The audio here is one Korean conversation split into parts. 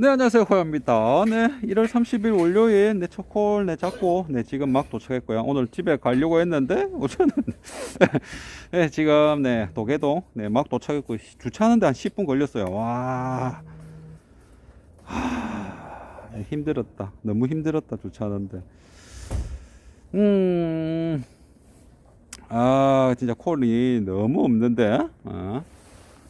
네, 안녕하세요. 호야입니다. 네, 1월 30일 월요일, 네, 초콜, 네, 잡고, 네, 지금 막 도착했고요. 오늘 집에 가려고 했는데, 우선은, 네, 지금, 네, 도계동, 네, 막 도착했고, 주차하는데 한 10분 걸렸어요. 와, 하, 네, 힘들었다. 너무 힘들었다, 주차하는데. 음, 아, 진짜 콜이 너무 없는데, 어?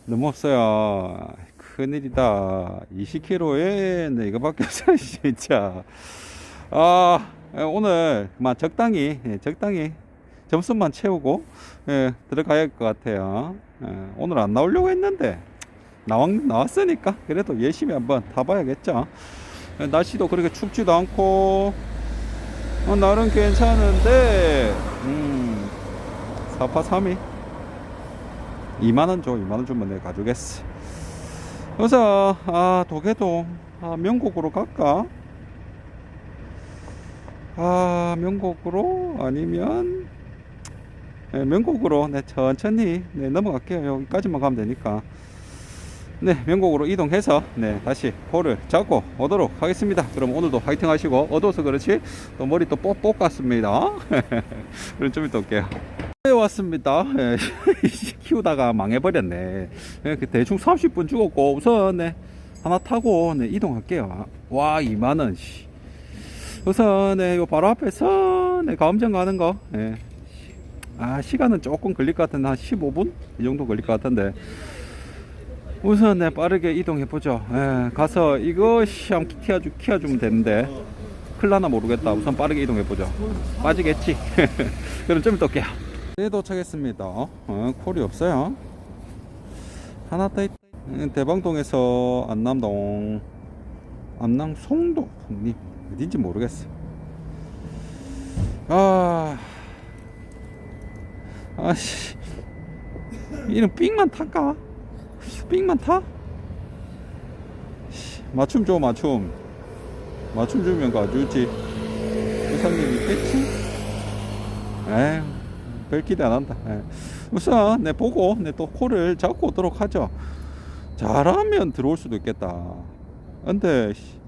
너무 없어요. 큰일이다. 20kg에 네, 이거밖에 없어요, 진짜. 아, 예, 오늘 막 적당히, 예, 적당히 점수만 채우고 예, 들어가야 할 것 같아요. 예, 오늘 안 나오려고 했는데 나왔, 나왔으니까 그래도 열심히 한번 타봐야겠죠. 예, 날씨도 그렇게 춥지도 않고 어, 나름 괜찮은데 음, 4파 3위 2만원 줘 2만원 주면 내가 가져겠어 그래서 아 도계동 아 명곡으로 갈까? 아 명곡으로 아니면 네, 명곡으로 네 천천히 네 넘어갈게요. 여기까지만 가면 되니까 네 명곡으로 이동해서 네 다시 포를 잡고 오도록 하겠습니다 그럼 오늘도 화이팅 하시고 어두워서 그렇지 또 머리 또 뽁뽁 같습니다 그럼 좀 이따 올게요 네, 왔습니다. 예, 키우다가 망해버렸네. 예, 그 대충 30분 죽었고, 우선, 네, 하나 타고, 네, 이동할게요. 와, 2만원, 씨. 우선, 네, 요 바로 앞에서, 네, 가음정 가는 거, 예. 아, 시간은 조금 걸릴 것 같은데, 한 15분? 이 정도 걸릴 것 같은데. 우선, 네, 빠르게 이동해 보죠. 예, 가서, 이거, 씨, 한번 키워주, 키워주면 되는데. 클라나 모르겠다. 우선 빠르게 이동해 보죠. 빠지겠지. 그럼 좀 이따 올게요. 네, 도착했습니다. 어, 콜이 없어요. 하나 더 있, 음, 대방동에서 안남동, 안남 송도, 님 어딘지 모르겠어. 아, 아씨, 이런 삑만 탈까? 삑만 타? 씨, 맞춤 줘, 맞춤. 맞춤 주면 가주지. 의사님 있겠지? 에휴. 별 기대 안 한다. 예. 우선 네 보고 네또 콜을 잡고 오도록 하죠. 잘하면 들어올 수도 있겠다. 근데 씨,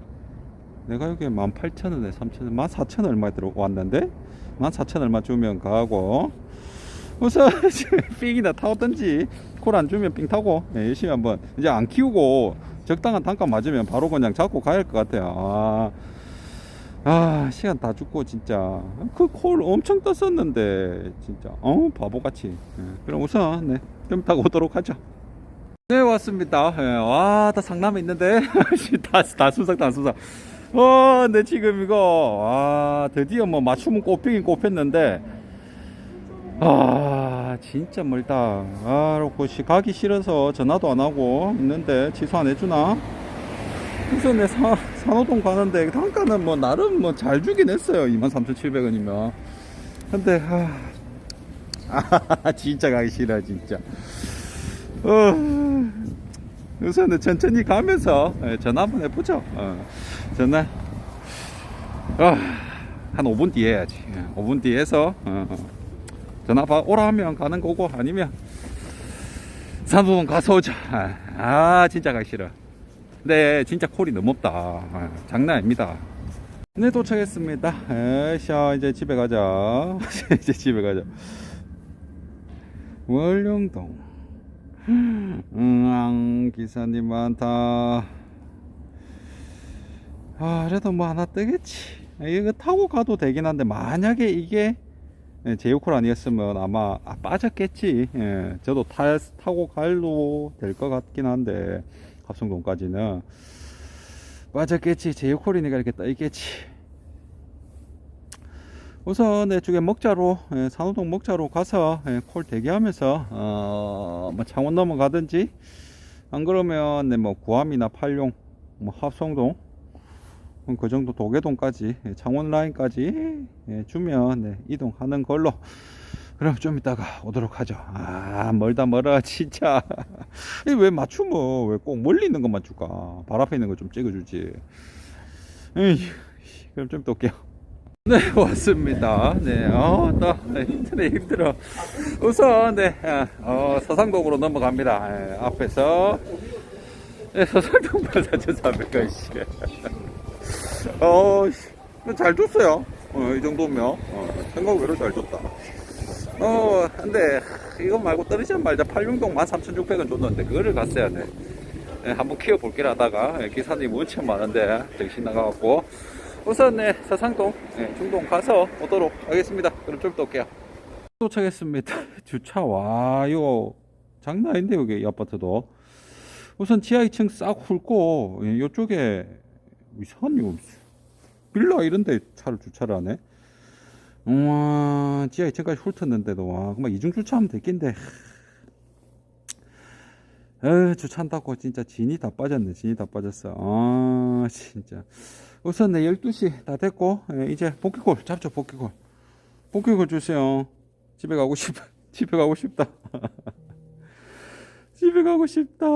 내가 여기 18,000원에 3,000원, 14,000원 얼마에 들어왔는데 14,000원 얼마 주면 가고 우선 삥이나 타오든지 콜 안 주면 삥 타고. 예, 열심히 한번 이제 안 키우고 적당한 단가 맞으면 바로 그냥 잡고 가야 할 것 같아요. 아. 아 시간 다 죽고 진짜. 그 콜 엄청 떴었는데 진짜. 어 바보같이. 예, 그럼 우선 네 좀 타고 오도록 하죠. 네 왔습니다. 예, 와다 상남에 있는데? 다, 다 수석 다 수석 어네 지금 이거 와 드디어 뭐 맞춤은 꼽히긴 꼽혔는데 아 진짜 멀다. 아시 가기 싫어서 전화도 안 하고 있는데 취소 안 해주나? 그래서 내 사, 산호동 가는데 단가는 뭐 나름 뭐 잘 주긴 했어요. 23,700원이면. 근데 아, 아 진짜 가기 싫어 진짜. 어 우선은 천천히 가면서 예, 전화 한번 해보죠. 어, 전화. 어, 한 5분 뒤에 해야지. 예, 5분 뒤에 해서 어, 어. 전화 봐 오라 하면 가는 거고 아니면 산호동 가서 오자 아, 아 진짜 가기 싫어 네, 진짜 콜이 너무 없다. 아, 장난 아닙니다. 네, 도착했습니다. 에샤, 이제 집에 가자. 이제 집에 가자. 월령동. 응, 기사님 많다. 아, 그래도 뭐 하나 뜨겠지. 이거 타고 가도 되긴 한데, 만약에 이게 예, 제이콜 아니었으면 아마 아, 빠졌겠지. 예, 저도 타, 타고 갈도 될것 같긴 한데, 합성동까지는. 빠졌겠지. 제이콜이니까 이렇게 떠 있겠지. 우선 내 쪽에 먹자로 예, 산호동 먹자로 가서 예, 콜 대기하면서 어, 뭐 창원 넘어가든지. 안 그러면 내뭐 구암이나 팔룡 뭐 합성동 뭐 그 정도 도계동까지 예, 창원 라인까지 예, 주면 네, 이동하는 걸로 그럼 좀 이따가 오도록 하죠. 아, 멀다 멀어, 진짜. 이왜 맞춤어? 왜꼭 멀리 있는 것만 줄까? 발 앞에 있는 거 좀 찍어주지. 에이, 그럼 좀 이따 올게요. 네, 왔습니다. 네, 어, 또, 네, 힘들어. 우선, 네, 어, 서상동으로 넘어갑니다. 예, 앞에서, 네, 서설동 84,400원, 씨. 어, 씨. 잘 줬어요. 어, 이 정도면. 어, 생각외로 잘 줬다. 어, 근데, 이거 말고 떨어지면 말자 86동 13,600원 줬는데, 그거를 갔어야 돼. 네, 한번 키워볼게 하다가, 예, 기사님이 엄청 많은데, 정신 나가갖고, 우선, 네, 서상동, 네, 중동 가서 오도록 하겠습니다. 그럼 좀 이따 올게요. 도착했습니다. 주차, 와, 이거, 장난 아닌데, 여기, 이 아파트도. 우선 지하 2층 싹 훑고, 예, 이쪽에, 이상한 이거, 빌라 이런데 차를 주차를 하네. 우와, 지하 2층까지 훑었는데도, 와, 그만 이중 주차하면 됐긴데. 에 주차한다고 진짜 진이 다 빠졌네, 진이 다 빠졌어. 아, 진짜. 우선 네, 12시 다 됐고, 예, 이제 복귀골 잡죠, 복귀골. 복귀골 주세요. 집에 가고 싶, 집에 가고 싶다. 집에 가고 싶다.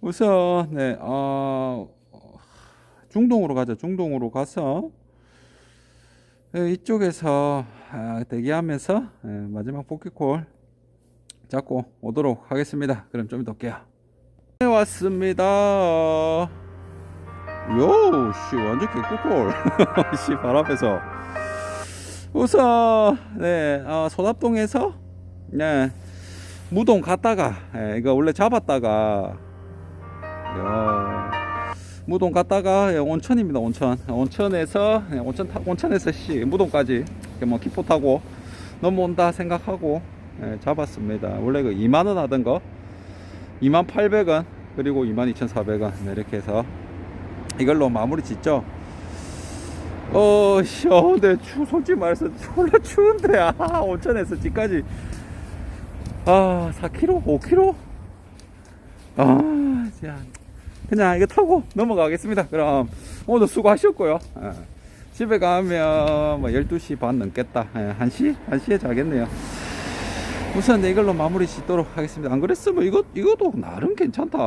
우선, 네, 어, 중동으로 가자. 중동으로 가서, 예, 이쪽에서 아, 대기하면서 예, 마지막 복귀콜 잡고 오도록 하겠습니다. 그럼 좀 이따 올게요. 네, 왔습니다. 요, 씨, 완전 개꿀콜. 씨, 발 앞에서. 우선, 네, 어, 소답동에서, 네, 무동 갔다가, 예, 이거 원래 잡았다가, 야, 무동 갔다가 예, 온천입니다, 온천. 온천에서, 예, 온천, 타, 온천에서 씨, 무동까지, 뭐 기포 타고 넘어온다 생각하고, 예, 잡았습니다. 원래 그 2만원 하던 거, 2만 800원, 그리고 2만 2,400원, 네, 이렇게 해서 이걸로 마무리 짓죠. 어, 씨, 어, 근데 추, 솔직히 말해서 졸라 추운데, 아, 온천에서 집까지, 아, 4km, 5km? 아. 그냥 이거 타고 넘어가겠습니다. 그럼, 오늘 수고하셨고요. 예. 집에 가면 뭐 12시 반 넘겠다. 예, 1시? 1시에 자겠네요. 우선 네, 이걸로 마무리 짓도록 하겠습니다. 안 그랬으면 이거, 이것도 나름 괜찮다.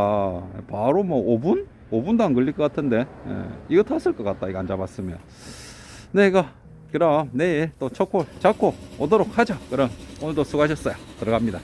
바로 뭐 5분? 5분도 안 걸릴 것 같은데. 예, 이거 탔을 것 같다. 이거 안 잡았으면. 네, 이거. 그럼 내일 또 첫콜 잡고 오도록 하죠. 그럼 오늘도 수고하셨어요. 들어갑니다.